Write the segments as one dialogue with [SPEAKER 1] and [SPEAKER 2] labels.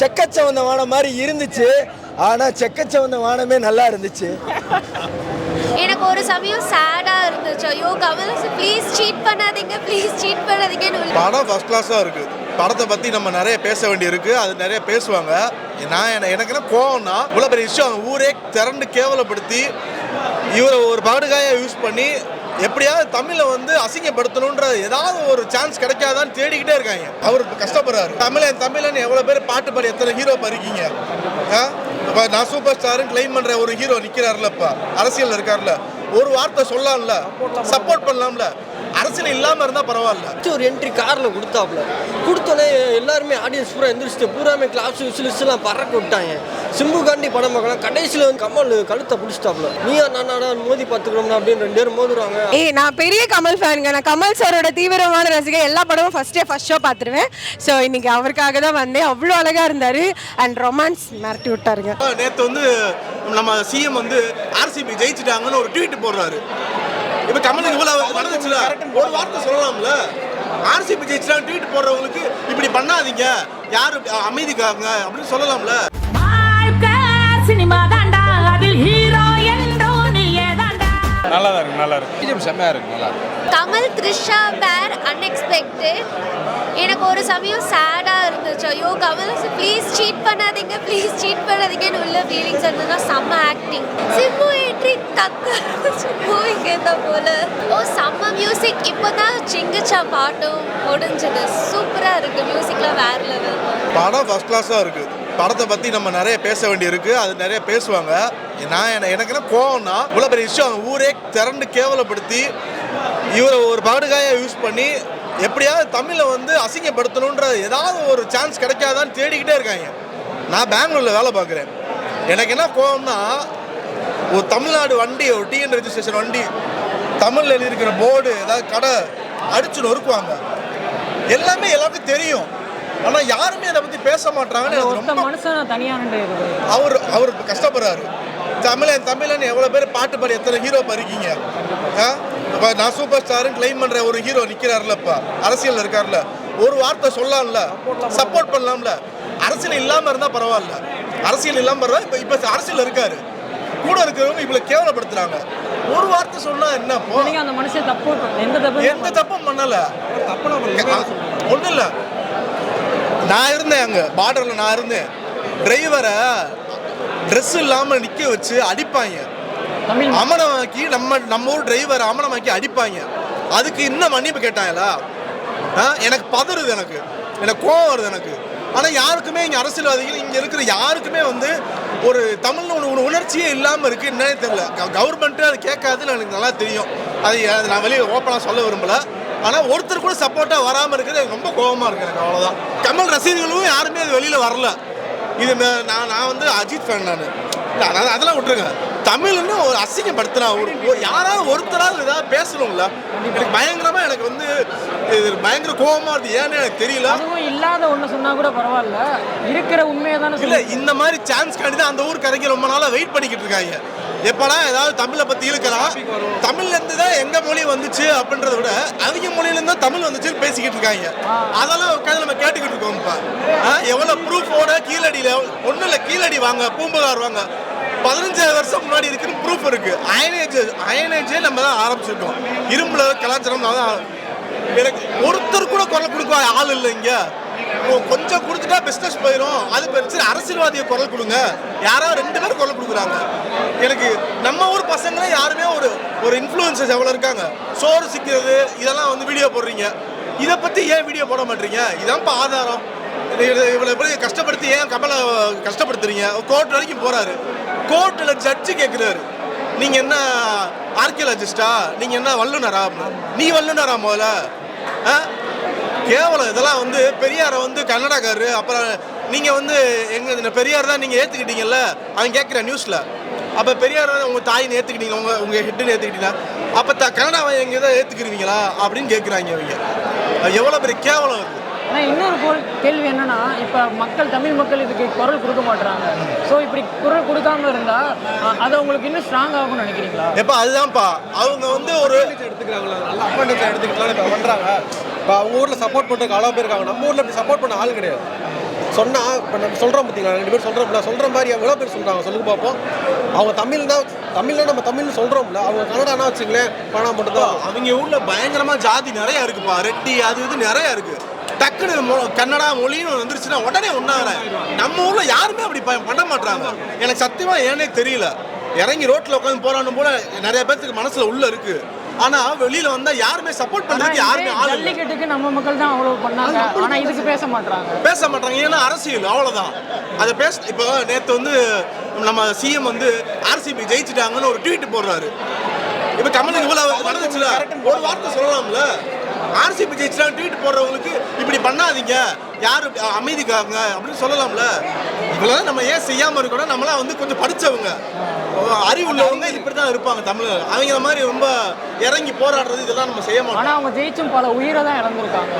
[SPEAKER 1] செக்கச்சவந்த வானம் மாதிரி இருந்துச்சு. ஆனால் செக்கச்சவந்த வானமே நல்லா இருந்துச்சு.
[SPEAKER 2] எனக்கு ஒரு சமயம் சேடாக இருந்துச்சு. ஐயோ கமல்ஹாசன் ப்ளீஸ் சீட் பண்ணாதீங்க ப்ளீஸ் சீட் பண்ணாதீங்கன்னு
[SPEAKER 3] படம் ஃபர்ஸ்ட் கிளாஸாக இருக்குது படத்தை பற்றி நம்ம நிறைய பேச வேண்டியிருக்கு. அது நிறைய பேசுவாங்க. நான் என்ன எனக்கு என்ன கோவம்னா இவ்வளோ பெரிய விஷயம் அவங்க ஊரே திரண்டு கேவலப்படுத்தி இவரை ஒரு பாடுகாயாக யூஸ் பண்ணி எப்படியாவது தமிழை வந்து அசிங்கப்படுத்தணுன்ற ஏதாவது ஒரு சான்ஸ் கிடைக்காதான்னு தேடிக்கிட்டே இருக்காங்க. அவர் கஷ்டப்படுறாரு. தமிழன் தமிழன் எவ்வளோ பேர் பாட்டு பாடி எத்தனை ஹீரோ பறிக்கீங்க ஆ? இப்போ நான் சூப்பர் ஸ்டாருன்னு கிளைம் பண்ணுற ஒரு ஹீரோ நிற்கிறாருல இப்போ அரசியல் இருக்கார்ல. ஒரு வார்த்தை சொல்லலாம்ல சப்போர்ட் பண்ணலாம்ல. அரசியல் இல்லாமல் இருந்தால் பரவாயில்ல.
[SPEAKER 4] ஃபஸ்ட்டு ஒரு என்ட்ரி காரில் கொடுத்தாப்புல கொடுத்தோன்னே எல்லாருமே ஆடியன்ஸ் பூரா எந்திரிச்சிட்டு பூராமே கிளாப்ஸ் விசிலிஸ்லாம் பறக்க விட்டாங்க. சிம்பு காண்டி படம் பார்க்கலாம். கடைசியில் வந்து கமல் கழுத்தை பிடிச்சிட்டாப்புல நீயா நானாடா மோதி பார்த்துக்கிறோம்னா அப்படின்னு ரெண்டு பேரும் மோதுறாங்க.
[SPEAKER 5] ஏய் நான் பெரிய கமல் ஃபேனுங்க நான் கமல் சாரோட தீவிரமான ரசிகை எல்லா படமும் ஃபர்ஸ்டே ஃபர்ஸ்ட் ஷோ பார்த்துருவேன். ஸோ இன்னைக்கு அவருக்காக தான் வந்தேன். அவ்வளோ அழகா இருந்தாரு. அண்ட் ரொமான்ஸ் மிரட்டி விட்டாருங்க.
[SPEAKER 3] நேற்று வந்து நம்ம சிஎம் வந்து ஆர்சிபி ஜெயிச்சிட்டாங்கன்னு ஒரு ட்வீட் போடுறாரு. இப்போ கமலுக்கு இவ்வளோ நடந்துச்சுல ஒரு வார்த்தை சொல்லலாம்ல? ஆர்சிபி ஜெயிச்சிட்டாங்க ட்வீட் போடுறவங்களுக்கு இப்படி பண்ணாதீங்க. யாரு அமைதிக்காங்க அப்படின்னு சொல்லலாம்ல.
[SPEAKER 6] சினிமா
[SPEAKER 7] நல்லா தான் இருக்கு நல்லா இருக்கு. பிஜிஎம் செம்மையாக இருக்கு நல்லா இருக்கு.
[SPEAKER 2] கமல் த்ரிஷா பேர் அன்எக்ஸ்பெக்டட் எனக்கு ஒரு சமயம் சேடாக இருந்துச்சு. ஐயோ கமல்ஹாசன் ப்ளீஸ் சீட் பண்ணாதீங்க ப்ளீஸ் சீட் பண்ணாதீங்கன்னு உள்ள ஃபீலிங்ஸ் இருந்ததுன்னா செம்ம ஆக்டிங் சிம்பு என்ட்ரி தக்க மூவிக்கு ஏற்ற போல. ஓ செம்ம மியூசிக் இப்போ தான் சிங்கிச்சா பாட்டும் முடிஞ்சது. சூப்பராக இருக்குது மியூசிக்லாம் வேற லெவல்
[SPEAKER 3] படம் ஃபர்ஸ்ட் கிளாஸாக இருக்குது படத்தை பற்றி நம்ம நிறைய பேச வேண்டியிருக்கு. அது நிறைய பேசுவாங்க. நான் என்ன எனக்கு என்ன கோவம்னா இவ்வளோ பெரிய விஷயம் அவங்க ஊரே திரண்டு கேவலப்படுத்தி இவரை ஒரு பாடுகாயாக யூஸ் பண்ணி எப்படியாவது தமிழை வந்து அசிங்கப்படுத்தணுன்ற ஏதாவது ஒரு சான்ஸ் கிடைக்காதான்னு தேடிக்கிட்டே இருக்காங்க. நான் பெங்களூரில் வேலை பார்க்குறேன். எனக்கு என்ன கோவம்னா ஒரு தமிழ்நாடு வண்டி ஒரு டிஎன் ரெஜிஸ்ட்ரேஷன் வண்டி தமிழில் எழுதியிருக்கிற போர்டு ஏதாவது கடை அடிச்சு நொறுக்குவாங்க. எல்லாமே எல்லாருக்கும் தெரியும். ஆனா யாருமே அதை பத்தி பேச மாட்டாங்கன்னு
[SPEAKER 6] மனுஷன்
[SPEAKER 3] அவர் அவர் கஷ்டப்படுறாரு. தமிழன் தமிழன் எவ்வளவு பேர் பாட்டு பாடி எத்தனை ஹீரோ பறிக்கீங்க ஆ? இப்ப நான் சூப்பர் ஸ்டாருன்னு கிளைம் பண்ற ஒரு ஹீரோ நிக்கிறாருல இப்ப அரசியல் இருக்காருல. ஒரு வார்த்தை சொல்லலாம்ல சப்போர்ட் பண்ணலாம்ல. அரசியல் இல்லாம இருந்தா பரவாயில்ல. அரசியல் இல்லாம இருந்தா இப்ப இப்ப அரசியல் இருக்காரு. கூட இருக்கிறவங்க இவ்வளவு கேவலப்படுத்துறாங்க. ஒரு வார்த்தை சொன்னா என்ன
[SPEAKER 6] அந்த மனுஷன் தப்பு எந்த தப்பு
[SPEAKER 3] எந்த தப்பும் பண்ணல. ஒன்றும் இல்லை. நான் இருந்தேன் அங்கே பார்டரில் நான் இருந்தேன். டிரைவரை ட்ரெஸ் இல்லாமல் நிற்க வச்சு அடிப்பாங்க.
[SPEAKER 6] தமிழ்
[SPEAKER 3] அமனமாக்கி நம்ம நம்ம ஊர் டிரைவரை அமனமாக்கி அடிப்பாங்க. அதுக்கு இன்னும் மன்னிப்பு கேட்டாங்களா? எனக்கு பதறுது எனக்கு. எனக்கு கோவம் வருது எனக்கு. ஆனால் யாருக்குமே இங்கே அரசியல்வாதிகள் இங்கே இருக்கிற யாருக்குமே வந்து ஒரு தமிழ்ல ஒரு உணர்ச்சியே இல்லாமல் இருக்குது என்னன்னே தெரியல. கவர்மெண்ட்டு அது கேட்காதுன்னு எனக்கு நல்லா தெரியும். அது நான் வெளியே ஓப்பனாக சொல்ல விரும்பல. ஆனால் ஒருத்தர் கூட சப்போர்ட்டாக வராமல் இருக்கிறது எனக்கு ரொம்ப கோவமாக இருக்கு எனக்கு அவ்வளோதான் கமல் ரசிகர்களும் யாருமே அது வெளியில் வரல. இது நான் நான் வந்து அஜித் ஃபேன் நான். அதாவது அதெல்லாம் விட்டுருங்க. தமிழ்னு ஒரு அசிங்கப்படுத்தினா ஒரு யாராவது ஒருத்தராவது ஏதாவது பேசணும்ல எனக்கு பயங்கரமா எனக்கு வந்து இது பயங்கர கோவமா இருக்கு. ஏன்னு எனக்கு தெரியல.
[SPEAKER 6] அதுவும் இல்லாத ஒண்ணு சொன்னா கூட பரவாயில்ல. இருக்கிற உண்மையை தானே
[SPEAKER 3] இல்ல இந்த மாதிரி சான்ஸ் காண்டி தான் அந்த ஊர் கரைக்கு ரொம்ப நாளா வெயிட் பண்ணிக்கிட்டு இருக்காங்க. எப்படா ஏதாவது தமிழை பத்தி இழுக்கலாம்? தமிழ்ல இருந்து தான் எங்க மொழி வந்துச்சு அப்படின்றத விட அவங்க மொழியில இருந்து தான் தமிழ் வந்துச்சுன்னு பேசிக்கிட்டு இருக்காங்க. அதெல்லாம் உட்காந்து நம்ம கேட்டுக்கிட்டு இருக்கோம் இப்ப. ஆ, எவ்வளவு ப்ரூஃபோட கீழடியில ஒண்ணும் இல்ல கீழடி வாங்க பூம்புகார் வாங்க. பதினஞ்சாயிரம் வருஷம் முன்னாடி இருக்குன்னு ப்ரூஃப் இருக்கு. அயனேஜ் அயனேஜே நம்ம தான் ஆரம்பிச்சிருக்கோம். இரும்புல கலாச்சாரம் தான் எனக்கு ஒருத்தர் கூட குரல் கொடுக்க ஆள் இல்லை இங்க. கொஞ்சம் கொடுத்துட்டா பிஸ்னஸ் போயிடும் அது பெருசு அரசியல்வாதியை குரல் கொடுங்க. யாரோ ரெண்டு பேரும் குரல் கொடுக்குறாங்க. எனக்கு நம்ம ஊர் பசங்களே யாருமே ஒரு ஒரு இன்ஃப்ளூயன்சஸ் எவ்வளோ இருக்காங்க? சோறு சிக்கிறது இதெல்லாம் வந்து வீடியோ போடுறீங்க. இதை பற்றி ஏன் வீடியோ போட மாட்டீங்க? இதான்ப்பா ஆதாரம். இவ்வளோ எப்படி கஷ்டப்படுத்தி ஏன் கமலை கஷ்டப்படுத்துறீங்க? கோர்ட் வரைக்கும் போகிறாரு கோர்ட்டில் ஜட்ஜு கேட்குறாரு நீங்கள் என்ன ஆர்கியலாஜிஸ்டா நீங்கள் என்ன வல்லுநரா? நீ வல்லுநரா முதல்ல? ஆ? கேவலம். இதெல்லாம் வந்து பெரியாரை வந்து கன்னடக்காரரு. அப்புறம் நீங்கள் வந்து எங்கள் இந்த பெரியார் தான் நீங்கள் ஏற்றுக்கிட்டீங்கல்ல அவன் கேட்குற நியூஸில் அப்போ பெரியார் தான் உங்கள் தாயின்னு ஏற்றுக்கிட்டீங்க உங்கள் உங்கள் ஹெட்டுன்னு ஏற்றுக்கிட்டீங்களா அப்போ த கன்னடாவை எங்கே தான் ஏற்றுக்கிருவீங்களா அப்படின்னு கேட்குறாங்க அவங்க எவ்வளோ பெரிய கேவலம் அது.
[SPEAKER 6] ஆனா இன்னொரு கோல் கேள்வி என்னன்னா இப்ப மக்கள் தமிழ் மக்கள் இதுக்கு குரல் கொடுக்க மாட்டாங்க சோ இப்படி குரல் கொடுக்காம இருந்தா அது உங்களுக்கு இன்னும் ஸ்ட்ராங் ஆகும்னு நினைக்கிறீங்களா?
[SPEAKER 3] எப்போ அதுதான்ப்பா. அவங்க வந்து ஒரு
[SPEAKER 8] எடுத்துக்கிறாங்களா? நல்ல அட்வான்டேஜ் எடுத்துக்கிட்டாலும் இப்போ பண்ணுறாங்க இப்போ அவங்க ஊரில் சப்போர்ட் பண்ணுறதுக்கு அளவு பேர் இருக்காங்க நம்ம ஊரில் இப்படி சப்போர்ட் பண்ண ஆள் கிடையாது. சொன்னால் இப்போ நம்ம சொல்கிறோம் பார்த்தீங்களா? ரெண்டு பேர் சொல்கிறோம்ல சொல்கிற மாதிரி எவ்வளோ பேர் சொல்கிறாங்க சொல்லுங்க பார்ப்போம். அவங்க தமிழ் தான் தமிழில் நம்ம தமிழ்னு சொல்கிறோம்ல அவங்க கன்னடானா வச்சுங்களேன் பணம் மட்டும்தான்
[SPEAKER 3] அவங்க ஊரில் பயங்கரமாக ஜாதி நிறையா இருக்குப்பா. ரெட்டி அது இது நிறையா இருக்குது டக்குனு மொ- கன்னடா மொழின்னு வந்துருச்சுன்னா உடனே ஒன்றாகிறேன் நம்ம ஊரில் யாருமே அப்படி பண்ண மாட்டாங்க எனக்கு சத்தியமாக ஏன்னே தெரியல. இறங்கி ரோட்டில் உட்காந்து போறான்னு போல நிறைய பேர்த்துக்கு மனசில் உள்ளே இருக்குது ஆனா வெளியில வந்தா யாருமே சப்போர்ட் பண்றதுக்கு யாருமே ஆள்.
[SPEAKER 6] ஜல்லிக்கட்டுக்கு நம்ம மக்கள் தான் அவ்வளவு பண்ணாங்க. ஆனா இதுக்கு பேச மாட்டாங்க
[SPEAKER 3] பேச மாட்டாங்க ஏன்னா அரசியல் அவ்வளவுதான். அதை பேச இப்போ நேத்து வந்து நம்ம சிஎம் வந்து ஆர்சிபி ஜெயிச்சிட்டாங்கன்னு ஒரு ட்வீட் போடுறாரு. இப்போ கமலுக்கு இவ்வளவு நடந்துச்சுல? ஒரு வார்த்தை சொல்லலாம்ல? ஆர்சிபி ஜெயிச்சிட்டாங்க ட்வீட் போடுறவங்களுக்கு இப்படி பண்ணாதீங்க. யாரு அமைதிக்காங்க அப்படின்னு சொல்லலாம்ல? இவ்வளவு நம்ம ஏன் செய்யாம இருக்கணும்? நம்மளாம் வந்து கொஞ்சம் படிச்சவங்க. அறிவு உள்ளவங்க இப்படி தான் இருப்பாங்க தமிழ் அவங்க மாதிரி ரொம்ப இறங்கி போராடுறது இதெல்லாம் நம்ம செய்ய மாட்டோம்.
[SPEAKER 6] ஆனா அவங்க ஜெயிச்சும் பல உயிரை தான் இழந்திருக்காங்க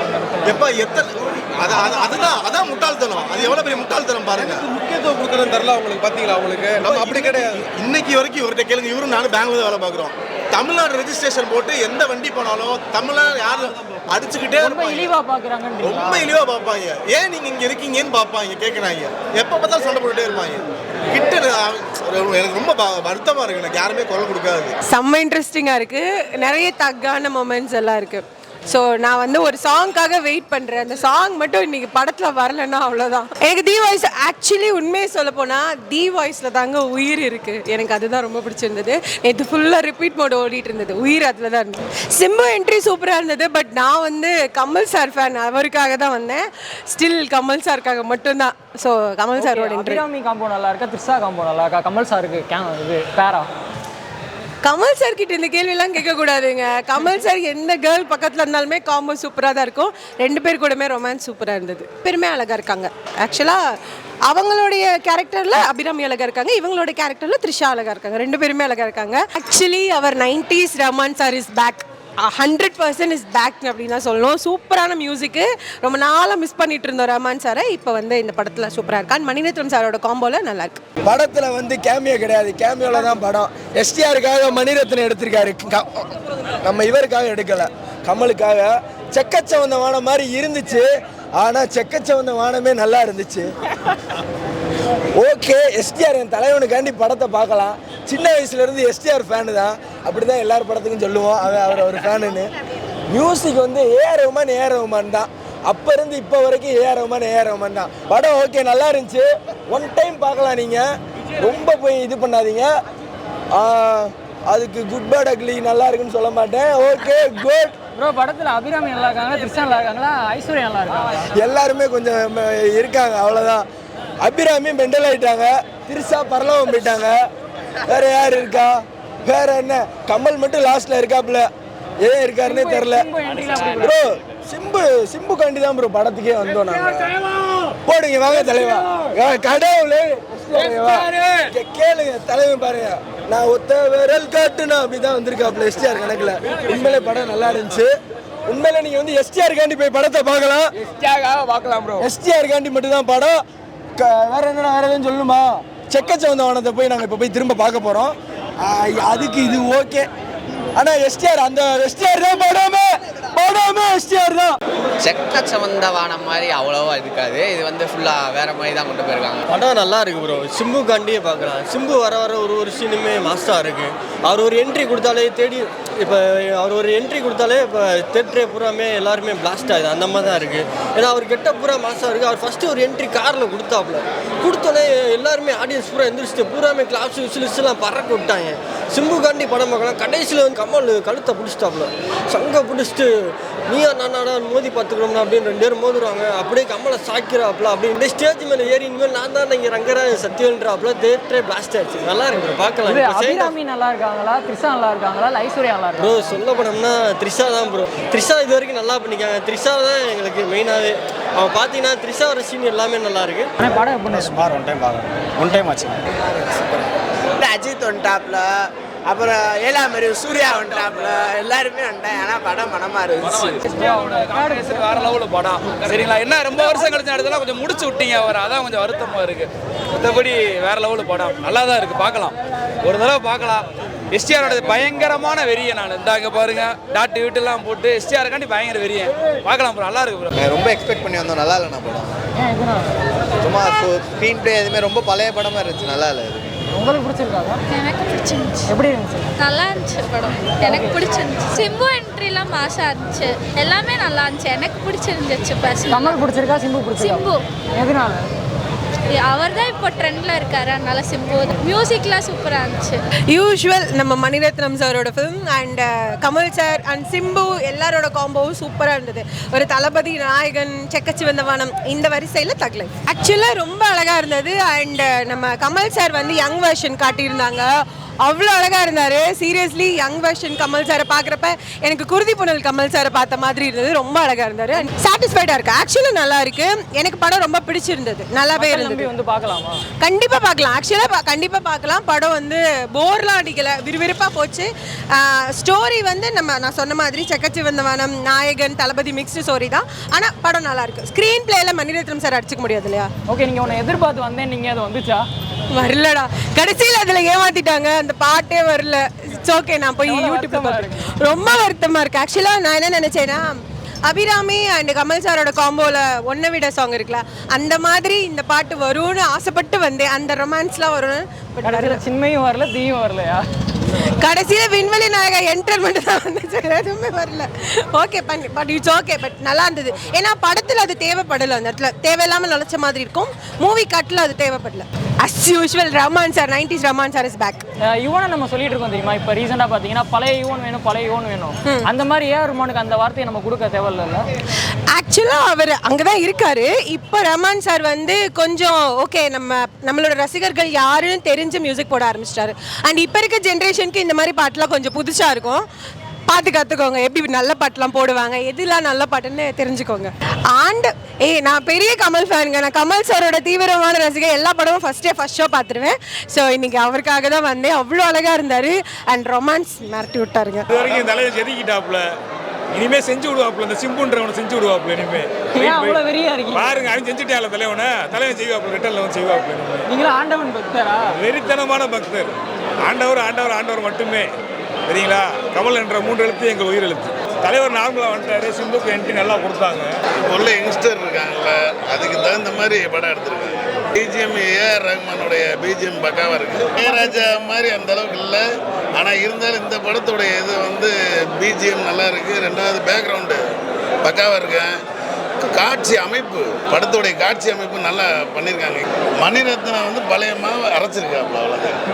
[SPEAKER 3] எப்ப எத்தனை அது அது- அதுதான் அதான் முட்டாள்தனம். அது எவ்வளவு பெரிய முட்டாள்தனம் பாருங்க.
[SPEAKER 8] முக்கியத்துவம் கொடுக்குறது தெரில அவங்களுக்கு பார்த்தீங்களா அவங்களுக்கு நம்ம அப்படி கிடையாது.
[SPEAKER 3] இன்னைக்கு வரைக்கும் இவர்கிட்ட கேளுங்க. இவரும் நானும் பெங்களூர் வேலை பார்க்குறோம். தமிழ்நாடு ரெஜிஸ்ட்ரேஷன் போட்டு எந்த வண்டி போனாலும் தமிழ்நாடு யாரும் அடிச்சுக்கிட்டே
[SPEAKER 6] ரொம்ப இழிவா பாக்குறாங்கன்றீங்களா
[SPEAKER 3] ரொம்ப இழிவா பார்ப்பாங்க. ஏன் நீங்க இங்க இருக்கீங்கன்னு பார்ப்பாங்க கேட்குறாங்க எப்ப பார்த்தாலும் சண்டை போட்டுட்டே இருப்பாங்க. கிட்ட எனக்கு ரொம்ப ப- வருத்தமா இருக்கு. எனக்கு யாருமே குரல் கொடுக்காது.
[SPEAKER 5] செம்ம இன்ட்ரெஸ்டிங்காக இருக்குது நிறைய தக்கான மொமெண்ட்ஸ் எல்லாம் இருக்குது ஸோ நான் வந்து ஒரு சாங்க்காக வெயிட் பண்ணுறேன் அந்த சாங் மட்டும் இன்னைக்கு படத்தில் வரலன்னா அவ்வளோதான் எனக்கு தி வாய்ஸ் ஆக்சுவலி உண்மையை சொல்ல போனால் தி வாய்ஸில் தாங்க உயிர் இருக்குது எனக்கு அதுதான் ரொம்ப பிடிச்சிருந்தது. நேற்று ஃபுல்லாக ரிப்பீட் மோட் ஓடிட்டு இருந்தது. உயிர் அதில் தான் இருந்தது சிம்பு என்ட்ரி சூப்பராக இருந்தது பட் நான் வந்து கமல் சார் ஃபேன் அவருக்காக தான் வந்தேன். ஸ்டில் கமல் சாருக்காக மட்டும்தான். ஸோ கமல் சாரோட என்ட்ரி
[SPEAKER 6] காம்போ நல்லா இருக்கா? த்ரிஷா காம்போ நல்லா இருக்கா? கமல் சாருக்கு இது பேரா
[SPEAKER 5] கமல் சார் கிட்ட இந்த கேள்வியெல்லாம் கேட்கக்கூடாதுங்க. கமல் சார் எந்த கேர்ள் பக்கத்தில் இருந்தாலுமே காம்போ சூப்பராக தான் இருக்கும். ரெண்டு பேர் கூடமே ரொமான்ஸ் சூப்பராக இருந்தது. பெருமே அழகாக இருக்காங்க. ஆக்சுவலாக அவங்களுடைய கேரக்டரில் அபிராமி அழகாக இருக்காங்க. இவங்களோட கேரக்டரில் த்ரிஷா அழகாக இருக்காங்க. ரெண்டு பேருமே அழகாக இருக்காங்க. Actually our nineties Rahman sir is back hundred percent is back அப்படின்னு தான் சொல்லணும். சூப்பரான மியூசிக்கு ரொம்ப நாளாக மிஸ் பண்ணிட்டு இருந்தோம் ரஹ்மான் சாரை. இப்போ வந்து இந்த படத்தில் சூப்பராக இருக்கான். மணிரத்னம் சாரோட காம்போவில் நல்லா இருக்கு.
[SPEAKER 1] படத்தில் வந்து கேமியோ கிடையாது. கேமியோல தான் படம். எஸ்டிஆருக்காக மணிரத்னம் எடுத்திருக்காரு. நம்ம இவருக்காக எடுக்கலை. கமலுக்காக. செக்கச்சவந்த வானம் மாதிரி இருந்துச்சு. ஆனால் செக்கச்சவந்த வானமே நல்லா இருந்துச்சு. ஓகே எஸ்டிஆர் என் தலைவனுக்காண்டி படத்தை பார்க்கலாம். சின்ன வயசுல இருந்து எஸ்டிஆர் ஃபேனு தான். அப்படிதான் எல்லார் படத்துக்கும் சொல்லுவோம். அவன் அவர் ஒரு ஃபேனுன்னு மியூசிக் வந்து ஏஆர் ரஹ்மான் ஏஆர் ரஹ்மான் தான். அப்போ இருந்து இப்போ வரைக்கும் ஏஆர் ரஹ்மான் ஏஆர் ரஹ்மான் தான். படம் ஓகே நல்லா இருந்துச்சு. ஒன் டைம் பார்க்கலாம் நீங்கள் ரொம்ப போய் இது பண்ணாதீங்க. அதுக்கு குட் பேட் அக்லி நல்லா இருக்குன்னு சொல்ல மாட்டேன். ஓகே குட்
[SPEAKER 6] ப்ரோ படத்துல அபிராமி நல்லா இருக்காங்களா த்ரிஷா நல்லா இருக்காங்களா ஐஸ்வர்யா நல்லா இருக்காங்களா?
[SPEAKER 1] எல்லாருமே கொஞ்சம் இருக்காங்க. அவ்வளோதான் அபிராமி மெண்டல் ஆயிட்டாங்க. திருசா பரலவம் போயிட்டாங்க. வேற யார் இருக்கா? வேற என்ன? கமல் மட்டும் லாஸ்ட்ல இருக்காப்புல. ஏன் இருக்காருன்னே தெரில ப்ரோ சிம்பு சிம்பு காண்டி தான் ப்ரோ படத்துக்கே வந்தோம் நாங்க. போடுங்க வாங்க தலைவா. கடவுளே. கேளுங்க தலைவன் பாருங்க. நான் ஒத்த விரல் காட்டுனா அப்படிதான் வந்திருக்காப்புல. எஸ்டிஆர் கணக்குல. உண்மையிலே படம் நல்லா இருந்துச்சு. உண்மையில நீங்க வந்து எஸ்டிஆர் காண்டி போய் படத்தை பார்க்கலாம்.
[SPEAKER 8] பார்க்கலாம் ப்ரோ
[SPEAKER 1] எஸ்டிஆர் காண்டி மட்டும் தான் படம். வேற என்ன வேற எதுவும் சொல்லணுமா செக்கச்சவந்தவனத்தை போய் நாங்கள் இப்போ போய் திரும்ப பார்க்க போகிறோம் அதுக்கு இது ஓகே ஆனால் எஸ்டிஆர் அந்த எஸ்டிஆர் தான் படமே. படமே எஸ்டிஆர் தான்
[SPEAKER 9] செக்க வானம் மாதிரி அவ்வளோவா இருக்காது. இது வந்து ஃபுல்லாக வேற மாதிரி தான் கொண்டு போயிருக்காங்க.
[SPEAKER 4] படம் நல்லா இருக்கு ப்ரோ சிம்பு காண்டியே பார்க்கலாம் சிம்பு வர வர ஒரு ஒரு சீனுமே மாஸ்டாக இருக்கு. அவர் ஒரு என்ட்ரி கொடுத்தாலே தேடி இப்போ அவர் ஒரு என்ட்ரி கொடுத்தாலே இப்போ தேட்டரே பூராமே எல்லாருமே பிளாஸ்ட் ஆகுது. அந்த மாதிரி தான் இருக்கு. ஏன்னா அவர் கெட்ட பூரா மாஸ்டாக இருக்கு. அவர் ஃபர்ஸ்ட் ஒரு என்ட்ரி காரில் கொடுத்தாப்புல. கொடுத்தோன்னே எல்லாருமே ஆடியன்ஸ் பூரா எந்திரிச்சிட்டு பூராமே கிளாப்ஸ் விசிலிஸ்லாம் பறக்க விட்டாங்க. சிம்பு காண்டி படம் பார்க்கலாம் கடைசியில் வந்து கமல் கழுத்தை பிடிச்சிட்டாப்புல. சங்க பிடிச்சிட்டு நீயா நானாடா மோதி பார்த்துக்கிறோம்னா அப்படின்னு ரெண்டு பேரும் மோதுறாங்க. அப்படியே கமலை சாய்க்கிறாப்புல அப்படி இந்த ஸ்டேஜ் மேலே ஏறி இனிமேல் நான் தான் இங்கே ரங்கராஜ சத்தியன்றாப்புல தேட்டரே பிளாஸ்ட் ஆச்சு நல்லா இருக்கு. பார்க்கலாம்.
[SPEAKER 6] அபிராமி நல்லா இருக்காங்களா? த்ரிஷா நல்லா இருக்காங்களா? ஐஸ்வர்யா நல்லா
[SPEAKER 4] ப்ரோ சொல்ல போனோம்னா த்ரிஷா தான் ப்ரோ த்ரிஷா இது வரைக்கும் நல்லா பண்ணிக்காங்க. த்ரிஷா தான் எங்களுக்கு மெயினாகவே அவன் பார்த்தீங்கன்னா த்ரிஷா வர சீன் எல்லாமே நல்லா இருக்கு.
[SPEAKER 6] ஆனா படம் எப்படி
[SPEAKER 7] சுமார் ஒன் டைம் பார்க்குறேன். ஒன் டைம் ஆச்சு
[SPEAKER 10] அஜித் வந்துட்டாப்ல. அப்புறம் ஏழாம் அறிவு சூர்யா வந்துட்டாப்ல எல்லாருமே வந்துட்டாங்க. ஆனால் படம் மனமா இருந்துச்சு.
[SPEAKER 7] வேற லெவலில் படம். சரிங்களா? என்ன ரொம்ப வருஷம் கழிச்சு நடத்தலாம் கொஞ்சம் முடிச்சு விட்டீங்க அவர். அதான் கொஞ்சம் வருத்தமாக இருக்கு. மற்றபடி வேற லெவலில் படம். நல்லா தான் இருக்கு. பார்க்கலாம். ஒரு தடவை பார்க்கலாம். எஸ்டிஆரோட பயங்கரமான வெறியை நான் இந்தாங்க பாருங்க. டாட்டு வீட்டெல்லாம் போட்டு எஸ்டிஆருக்காண்டி பயங்கர வெறியன் பார்க்கலாம் ப்ரோ நல்லா இருக்கு ப்ரோ
[SPEAKER 3] ரொம்ப எக்ஸ்பெக்ட் பண்ணி வந்தோம். நல்லா இல்லைண்ணா படம்.
[SPEAKER 11] சும்மா ஸ்க்ரீன் ப்ளே எதுவுமே ரொம்ப பழைய படமாக இருந்துச்சு. நல்லா இல்லை
[SPEAKER 6] உங்களுக்கு பிடிச்சிருக்காங்க
[SPEAKER 2] எனக்கு பிடிச்சிருந்துச்சு.
[SPEAKER 6] எப்படி இருந்துச்சு?
[SPEAKER 2] நல்லா இருந்துச்சு படம். எனக்கு பிடிச்சிருந்துச்சு. சிம்பு என்ட்ரிலாம் மாசா இருந்துச்சு. எல்லாமே நல்லா இருந்துச்சு. எனக்கு பிடிச்சிருந்துச்சு
[SPEAKER 6] கமல் பிடிச்சிருக்கா? சிம்பு பிடிச்சிருக்கா?
[SPEAKER 2] சிம்பு.
[SPEAKER 6] எதனால?
[SPEAKER 2] அவர் தான் இப்போ ட்ரெண்டில் இருக்காரு. அதனால சிம்போது மியூசிக்லாம் சூப்பராக இருந்துச்சு.
[SPEAKER 5] யூஷுவல் நம்ம மணிரத்னம் சாரோட film and uh, Kamal sir and Simbu எல்லாரோட காம்போவும் சூப்பராக இருந்தது. ஒரு தளபதி நாயகன் செக்கச்சி வந்தவானம் இந்த வரிசையில் தக்லை ஆக்சுவலாக ரொம்ப அழகாக இருந்தது. அண்ட் uh, நம்ம கமல் சார் வந்து யங் வெர்ஷன் காட்டியிருந்தாங்க. அவ்வளோ அழகாக இருந்தார். சீரியஸ்லி யங் வெர்ஷன் கமல் சாரை பார்க்குறப்ப எனக்கு குருதி புனல் கமல் சாரை பார்த்த மாதிரி இருந்தது. ரொம்ப அழகாக இருந்தார். அண்ட் சாட்டிஸ்ஃபைடாக இருக்கு. ஆக்சுவலாக நல்லா இருக்கு. எனக்கு படம் ரொம்ப பிடிச்சிருந்தது. நல்லாவே இருந்தது.
[SPEAKER 6] வந்து பார்க்கலாமா?
[SPEAKER 5] கண்டிப்பாக பார்க்கலாம். ஆக்சுவலாக கண்டிப்பாக பார்க்கலாம். படம் வந்து போர்லாம் அடிக்கலை. விறுவிறுப்பாக போச்சு. ஸ்டோரி வந்து நம்ம நான் சொன்ன மாதிரி செக்கச்சி வந்தவானம் நாயகன் தளபதி மிக்ஸ்டு ஸ்டோரி தான். ஆனால் படம் நல்லா இருக்கு. ஸ்க்ரீன் பிளேல மணிரத்னம் சார் அடிச்சுக்க முடியாது இல்லையா?
[SPEAKER 6] ஓகே நீங்கள் உன்னை எதிர்பார்த்து வந்தேன். நீங்கள் அது வந்துச்சா?
[SPEAKER 5] வரலடா. கடைசியில் அதில் ஏமாத்திட்டாங்க. அந்த பாட்டே வரல. இட்ஸ் ஓகே நான் போய் யூடியூப்ல
[SPEAKER 6] வருத்தமா
[SPEAKER 5] பார்த்து ரொம்ப வருத்தமாக இருக்கு. ஆக்சுவலாக நான் என்ன நினச்சேன்னா அபிராமி அண்ட் கமல் சாரோட காம்போல ஒன்றை விட சாங் இருக்குல்ல அந்த மாதிரி இந்த பாட்டு வரும்னு ஆசைப்பட்டு வந்தேன். அந்த ரொமான்ஸ்லாம் வரும்னு
[SPEAKER 6] கடைசியில் சின்மையும் வரல தீயும் வரலையா?
[SPEAKER 5] கடைசியில விண்வெளி நாயகா என்டர் மட்டும் தான் வந்துச்சு. எதுவுமே வரல. ஓகே பண்ணி. பட் இட்ஸ் ஓகே பட் நல்லா இருந்தது. ஏன்னா படத்தில் அது தேவைப்படல அந்த இடத்துல. தேவையில்லாமல் நினச்ச மாதிரி இருக்கும். மூவி கட்டில் அது தேவைப்படல. As usual Rahman sir nineties Rahman sir is back
[SPEAKER 6] யுவனை நம்ம சொல்லிட்டு இருக்கோம் தெரியுமா? இப்போ ரீசெண்டாக பார்த்தீங்கன்னா பழைய யுவன் வேணும் பழைய யுவன் வேணும். அந்த மாதிரி ஏஆர் ரஹ்மானுக்கு அந்த வார்த்தையை நம்ம கொடுக்க தேவையில்ல
[SPEAKER 5] ஆக்சுவலாக அவர் அங்கே தான் இருக்காரு. இப்போ ரஹ்மான் சார் வந்து கொஞ்சம் ஓகே நம்ம நம்மளோட ரசிகர்கள் யாருன்னு தெரிஞ்சு மியூசிக் போட ஆரம்பிச்சிட்டாரு. அண்ட் இப்போ இருக்க ஜென்ரேஷனுக்கு இந்த மாதிரி பாட்டுலாம் கொஞ்சம் புதுசாக இருக்கும். பார்த்து கற்றுக்கோங்க எப்படி நல்ல பாட்டுலாம் போடுவாங்க எதுலாம் நல்ல பாட்டுன்னு தெரிஞ்சுக்கோங்க. ஆண்ட் ஏய் நான் பெரிய கமல் ஃபேனுங்க. நான் கமல் சாரோட தீவிரமான ரசிகை எல்லா படமும் ஃபஸ்ட்டே ஃபஸ்ட் ஷோ பார்த்துருவேன். ஸோ இன்றைக்கி அவருக்காக தான் வந்தேன். அவ்வளோ அழகாக இருந்தார். அண்ட் ரொமான்ஸ் மிரட்டி விட்டாருங்க.
[SPEAKER 12] இனிமே செஞ்சு விடுவாப்புல இந்த சிம்புன்றவனை செஞ்சு விடுவாப்புல இனிமே.
[SPEAKER 6] அவ்வளோ வெறியா
[SPEAKER 12] பாருங்க அவன் செஞ்சுட்டால தலைவனை. தலைவன் செய்வாப்புல ரிட்டர்ல வந்து செய்வாப்புல
[SPEAKER 6] நீங்களும் ஆண்டவன் பக்தரா?
[SPEAKER 12] வெறித்தனமான பக்தர். ஆண்டவர் ஆண்டவர் ஆண்டவர் மட்டுமே. சரிங்களா? கமல் என்ற மூன்று எழுத்து எங்கள் உயிர் எழுத்து. தலைவர் நார்மலாக வந்துட்டாரு சிம்புக்கு என்ட்ரி நல்லா கொடுத்தாங்க.
[SPEAKER 13] உள்ள யங்ஸ்டர் இருக்காங்கல்ல அதுக்கு தகுந்த மாதிரி படம் எடுத்திருக்காங்க. பிஜிஎம் ஏஆர் ரஹ்மானுடைய பிஜிஎம் பக்காவாக இருக்கு. இளையராஜா மாதிரி அந்த அளவுக்கு இல்லை. ஆனால் இருந்தாலும் இந்த படத்துடைய இது வந்து பிஜிஎம் நல்லா இருக்குது ரெண்டாவது பேக்ரவுண்டு பக்காவாக இருக்கேன் காட்சி அமைப்பு படத்துடைய காட்சி அமைப்பு நல்லா பண்ணியிருக்காங்க மணிரத்னம் வந்து பழைய மாவை அரைச்சிருக்காப்புல அவ்வளோதான்